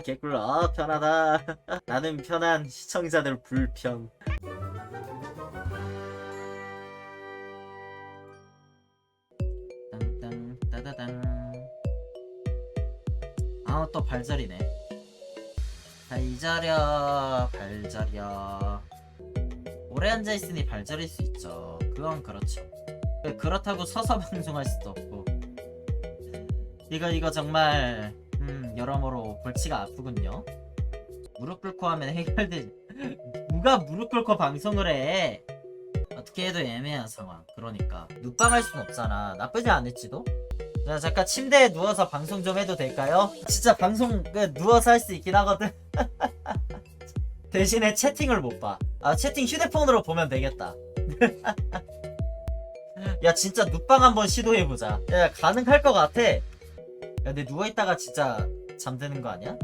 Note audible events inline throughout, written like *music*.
아 개꿀 아 편하다. *laughs* 나는 편한 시청자들 불편 땅땅 따다당 아또 발자리네. 발자려 발자려 오래 앉아있으니 발자릴 수 있죠. 그건 그렇죠. 그렇다고 서서 *laughs* 방송할 수도 없고. 이거 이거 정말 음 여러모로 골치가 아프군요. 무릎 꿇고 하면 해결돼 누가 무릎 꿇고 방송을 해? 어떻게 해도 애매한 상황. 그러니까 눕방할 순 없잖아. 나쁘지 않을지도. 자 잠깐 침대에 누워서 방송 좀 해도 될까요? 진짜 방송 그 누워서 할 수 있긴 하거든. *laughs* 대신에 채팅을 못 봐 아 채팅 휴대폰으로 보면 되겠다. *laughs* 야 진짜 눕방 한번 시도해보자. 야 가능할 것 같아. 야 근데 누워있다가 진짜 잠드는 거 아니야?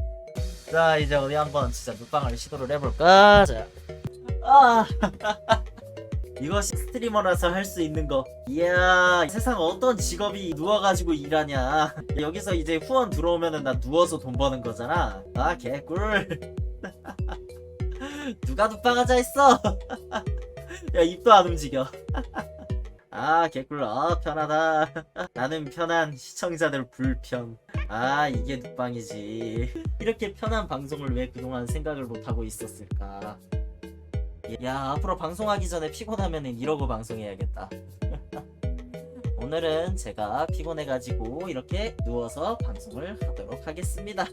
자 이제 우리 한번 진짜 눕방을 시도를 해볼까? 자. 아. *laughs* 이것이 스트리머라서 할 수 있는 거. 이야 세상 어떤 직업이 누워가지고 일하냐. *laughs* 여기서 이제 후원 들어오면은 나 누워서 돈 버는 거잖아. 아 개꿀. *laughs* 누가 눕방하자 했어? 야 입도 안 움직여 아 개꿀. 아 편하다. *laughs* 나는 편한 시청자들 불편 아 이게 눕방이지. *laughs* 이렇게 편한 방송을 왜 그동안 생각을 못하고 있었을까? 야 앞으로 방송하기 전에 피곤하면은 이러고 방송해야겠다. *laughs* 오늘은 제가 피곤해가지고 이렇게 누워서 방송을 하도록 하겠습니다.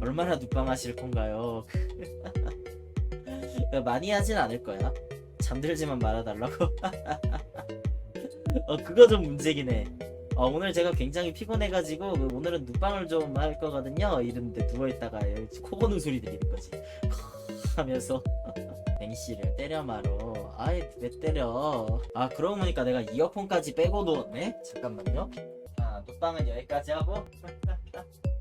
얼마나 눕방하실 건가요? 많이 하진 않을 거야. 잠들지만 말아달라고 어 그거 좀 문제긴 해. 어, 오늘 제가 굉장히 피곤해가지고 그 오늘은 눕방을 좀할 거거든요. 이랬는데 누워있다가 코 고는 소리 들리는 거지. *laughs* 하면서 뱅씨를 때려 말어 아이 왜 때려? 아 그러고 보니까 내가 이어폰까지 빼고 누웠네? 잠깐만요. 자 눕방은 여기까지 하고 *laughs*